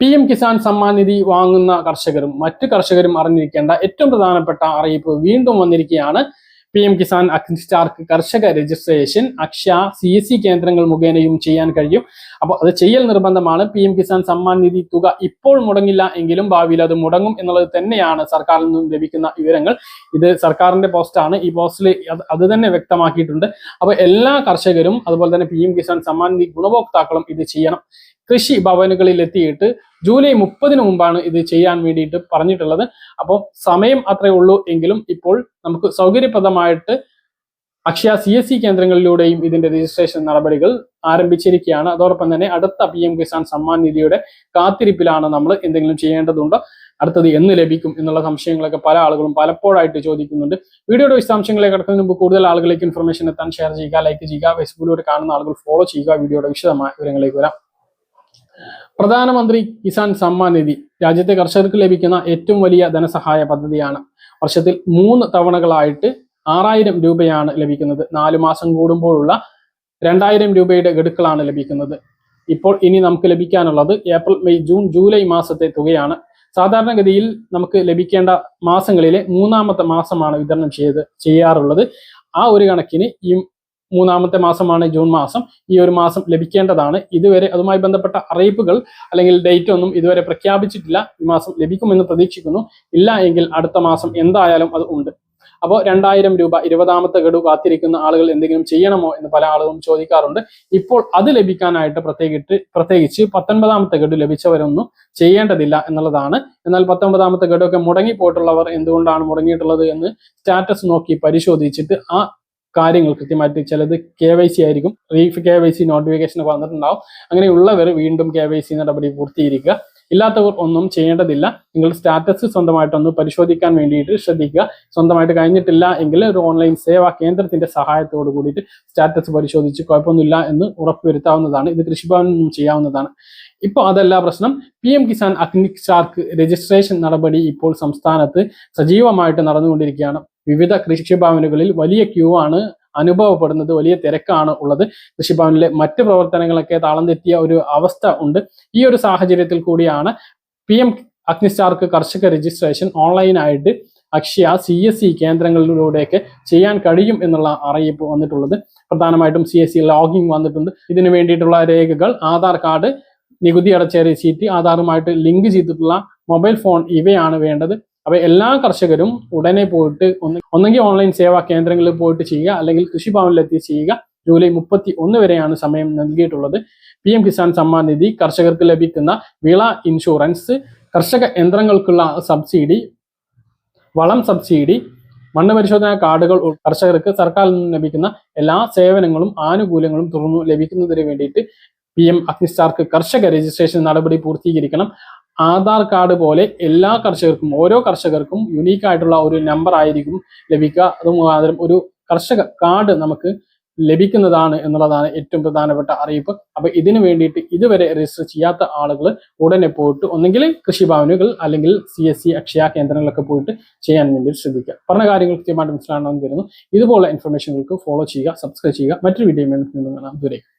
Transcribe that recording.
P M Kisan Samman Nidhi വാങ്ങുന്ന കർഷകരും മറ്റു കർഷകരും അറിഞ്ഞിരിക്കേണ്ട ഏറ്റവും പ്രധാനപ്പെട്ട അറിയിപ്പ് വീണ്ടും വന്നിരിക്കുകയാണ്. പി എം കിസാൻ അഗ്നിസ്റ്റാർക്ക് കർഷക registration Akshaya C S C കേന്ദ്രങ്ങൾ മുഖേനയും ചെയ്യാൻ കഴിയും. അപ്പോൾ അത് ചെയ്യൽ നിർബന്ധമാണ്. പി എം കിസാൻ സമ്മാൻ നിധി തുക ഇപ്പോൾ മുടങ്ങില്ല എങ്കിലും ഭാവിയിൽ അത് മുടങ്ങും എന്നുള്ളത് തന്നെയാണ് സർക്കാരിൽ നിന്നും ലഭിക്കുന്ന വിവരങ്ങൾ. ഇത് സർക്കാരിന്റെ പോസ്റ്റാണ്. ഈ പോസ്റ്റിൽ അത് തന്നെ വ്യക്തമാക്കിയിട്ടുണ്ട്. അപ്പോൾ എല്ലാ കർഷകരും അതുപോലെ തന്നെ പി എം കിസാൻ സമ്മാൻ നിധി ഗുണഭോക്താക്കളും ഇത് ചെയ്യണം. കൃഷി ഭവനുകളിൽ എത്തിയിട്ട് ജൂലൈ മുപ്പതിന് മുമ്പാണ് ഇത് ചെയ്യാൻ വേണ്ടിയിട്ട് പറഞ്ഞിട്ടുള്ളത്. അപ്പോൾ സമയം അത്രേ ഉള്ളൂ എങ്കിലും ഇപ്പോൾ നമുക്ക് സൗകര്യപ്രദമായിട്ട് അക്ഷയ സി എസ് സി കേന്ദ്രങ്ങളിലൂടെയും ഇതിന്റെ രജിസ്ട്രേഷൻ നടപടികൾ ആരംഭിച്ചിരിക്കുകയാണ്. അതോടൊപ്പം തന്നെ അടുത്ത പി എം കിസാൻ സമ്മാൻ നിധിയുടെ കാത്തിരിപ്പിലാണ് നമ്മൾ എന്തെങ്കിലും ചെയ്യേണ്ടതുണ്ടോ അടുത്തത് എന്ന് ലഭിക്കും എന്നുള്ള സംശയങ്ങളൊക്കെ പല ആളുകളും പലപ്പോഴായിട്ട് ചോദിക്കുന്നുണ്ട്. വീഡിയോയുടെ വിശദാംശങ്ങളെ കിടക്കുന്നതിന് മുമ്പ് കൂടുതൽ ആളുകളിലേക്ക് ഇൻഫർമേഷൻ എത്താൻ ഷെയർ ചെയ്യുക ലൈക്ക് ചെയ്യുക ഫേസ്ബുക്കിലൂടെ കാണുന്ന ആളുകൾ ഫോളോ ചെയ്യുക വീഡിയോയുടെ വിശദമായ വിവരങ്ങളിലേക്ക് വരാം. പ്രധാനമന്ത്രി കിസാൻ സമ്മാൻ നിധി. രാജ്യത്തെ കർഷകർക്ക് ലഭിക്കുന്ന ഏറ്റവും വലിയ ധനസഹായ പദ്ധതിയാണ് വർഷത്തിൽ മൂന്ന് തവണകളായിട്ട് ആറായിരം രൂപയാണ് ലഭിക്കുന്നത്. നാല് മാസം കൂടുമ്പോഴുള്ള രണ്ടായിരം രൂപയുടെ ഗഡുക്കളാണ് ലഭിക്കുന്നത്. ഇപ്പോൾ ഇനി നമുക്ക് ലഭിക്കാനുള്ളത് ഏപ്രിൽ മെയ് ജൂൺ ജൂലൈ മാസത്തെ തുകയാണ്. സാധാരണഗതിയിൽ നമുക്ക് ലഭിക്കേണ്ട മാസങ്ങളിലെ മൂന്നാമത്തെ മാസമാണ് വിതരണം ചെയ്ത് ചെയ്യാറുള്ളത്. ആ ഒരു കണക്കിന് ഈ മൂന്നാമത്തെ മാസമാണ് ജൂൺ മാസം. ഈ ഒരു മാസം ലഭിക്കേണ്ടതാണ്. ഇതുവരെ അതുമായി ബന്ധപ്പെട്ട അറിയിപ്പുകൾ അല്ലെങ്കിൽ ഡേറ്റ് ഒന്നും ഇതുവരെ പ്രഖ്യാപിച്ചിട്ടില്ല. ഈ മാസം ലഭിക്കുമെന്ന് പ്രതീക്ഷിക്കുന്നു. ഇല്ല എങ്കിൽ അടുത്ത മാസം എന്തായാലും അത് ഉണ്ട്. അപ്പോൾ രണ്ടായിരം രൂപ ഇരുപതാമത്തെ ഗഡു കാത്തിരിക്കുന്ന ആളുകൾ എന്തെങ്കിലും ചെയ്യണമോ എന്ന് പല ആളുകളും ചോദിക്കാറുണ്ട്. ഇപ്പോൾ അത് ലഭിക്കാനായിട്ട് പ്രത്യേകിച്ച് പ്രത്യേകിച്ച് പത്തൊൻപതാമത്തെ ഗഡു ലഭിച്ചവരൊന്നും ചെയ്യേണ്ടതില്ല എന്നുള്ളതാണ്. എന്നാൽ പത്തൊമ്പതാമത്തെ ഗഡു ഒക്കെ മുടങ്ങിപ്പോയിട്ടുള്ളവർ എന്തുകൊണ്ടാണ് മുടങ്ങിയിട്ടുള്ളത് എന്ന് സ്റ്റാറ്റസ് നോക്കി പരിശോധിച്ചിട്ട് ആ കാര്യങ്ങൾ കൃത്യമായിട്ട് ചിലത് കെ വൈ സി ആയിരിക്കും. റീഫ് കെ വൈ സി നോട്ടിഫിക്കേഷൻ വന്നിട്ടുണ്ടാവും. അങ്ങനെയുള്ളവർ വീണ്ടും കെ വൈ സി നടപടി പൂർത്തീകരിക്കുക. ഇല്ലാത്തവർ ഒന്നും ചെയ്യേണ്ടതില്ല. നിങ്ങളുടെ സ്റ്റാറ്റസ് സ്വന്തമായിട്ടൊന്ന് പരിശോധിക്കാൻ വേണ്ടിയിട്ട് ശ്രദ്ധിക്കുക. സ്വന്തമായിട്ട് കഴിഞ്ഞിട്ടില്ല എങ്കിൽ ഒരു ഓൺലൈൻ സേവാ കേന്ദ്രത്തിന്റെ സഹായത്തോട് കൂടിയിട്ട് സ്റ്റാറ്റസ് പരിശോധിച്ച് കുഴപ്പമൊന്നുമില്ല എന്ന് ഉറപ്പുവരുത്താവുന്നതാണ്. ഇത് കൃഷിഭവനും ചെയ്യാവുന്നതാണ്. ഇപ്പോൾ അതല്ല പ്രശ്നം. പി എം കിസാൻ അഗ്നിക് ചാർക്ക് രജിസ്ട്രേഷൻ നടപടി ഇപ്പോൾ സംസ്ഥാനത്ത് സജീവമായിട്ട് നടന്നുകൊണ്ടിരിക്കുകയാണ്. വിവിധ കൃഷിഭവനുകളിൽ വലിയ ക്യൂ ആണ് അനുഭവപ്പെടുന്നത് വലിയ തിരക്കാണ് ഉള്ളത്. കൃഷിഭവനിലെ മറ്റ് പ്രവർത്തനങ്ങളൊക്കെ താളം തെറ്റിയ ഒരു അവസ്ഥ ഉണ്ട്. ഈ ഒരു സാഹചര്യത്തിൽ കൂടിയാണ് പി എം അഗ്നിസ്റ്റാർക്ക് കർഷക രജിസ്ട്രേഷൻ ഓൺലൈനായിട്ട് അക്ഷയ സി എസ് സി കേന്ദ്രങ്ങളിലൂടെയൊക്കെ ചെയ്യാൻ കഴിയും എന്നുള്ള അറിയിപ്പ് വന്നിട്ടുള്ളത്. പ്രധാനമായിട്ടും സി എസ് സി ലോഗിൻ വന്നിട്ടുണ്ട്. ഇതിനു വേണ്ടിയിട്ടുള്ള രേഖകൾ ആധാർ കാർഡ് നികുതി അടച്ച റെസീറ്റ് ആധാറുമായിട്ട് ലിങ്ക് ചെയ്തിട്ടുള്ള മൊബൈൽ ഫോൺ ഇവയാണ് വേണ്ടത്. അപ്പൊ എല്ലാ കർഷകരും ഉടനെ പോയിട്ട് ഒന്ന് ഒന്നെങ്കിൽ ഓൺലൈൻ സേവാ കേന്ദ്രങ്ങളിൽ പോയിട്ട് ചെയ്യുക അല്ലെങ്കിൽ കൃഷിഭവനിലെത്തി ചെയ്യുക. ജൂലൈ മുപ്പത്തി ഒന്ന് വരെയാണ് സമയം നൽകിയിട്ടുള്ളത്. പി എം കിസാൻ സമ്മാൻ നിധി കർഷകർക്ക് ലഭിക്കുന്ന വിള ഇൻഷുറൻസ് കർഷക യന്ത്രങ്ങൾക്കുള്ള സബ്സിഡി വളം സബ്സിഡി മണ്ണ് പരിശോധനാ കാർഡുകൾ കർഷകർക്ക് സർക്കാരിൽ നിന്ന് ലഭിക്കുന്ന എല്ലാ സേവനങ്ങളും ആനുകൂല്യങ്ങളും തുറന്നു ലഭിക്കുന്നതിന് വേണ്ടിയിട്ട് പി എം അഗ്നിസ്റ്റാർക്ക് കർഷക രജിസ്ട്രേഷൻ നടപടി പൂർത്തീകരിക്കണം. ആധാർ കാർഡ് പോലെ എല്ലാ കർഷകർക്കും ഓരോ കർഷകർക്കും യുണീക്ക് ആയിട്ടുള്ള ഒരു നമ്പർ ആയിരിക്കും ലഭിക്കുക. അത് മുഖാന്തരം ഒരു കർഷക കാർഡ് നമുക്ക് ലഭിക്കുന്നതാണ് എന്നുള്ളതാണ് ഏറ്റവും പ്രധാനപ്പെട്ട അറിയിപ്പ്. അപ്പൊ ഇതിനു വേണ്ടിയിട്ട് ഇതുവരെ രജിസ്റ്റർ ചെയ്യാത്ത ആളുകൾ ഉടനെ പോയിട്ട് ഒന്നെങ്കിൽ കൃഷിഭവനുകൾ അല്ലെങ്കിൽ സി എസ് സി അക്ഷയ കേന്ദ്രങ്ങളിലൊക്കെ പോയിട്ട് ചെയ്യാൻ വേണ്ടി ശ്രദ്ധിക്കുക. പറഞ്ഞ കാര്യങ്ങൾ കൃത്യമായിട്ട് മനസ്സിലാണെന്ന് കരുതുന്നു. ഇതുപോലെ ഇൻഫർമേഷനുകൾക്ക് ഫോളോ ചെയ്യുക സബ്സ്ക്രൈബ് ചെയ്യുക. മറ്റൊരു വീഡിയോ കാണാം. ദൂരേക്ക്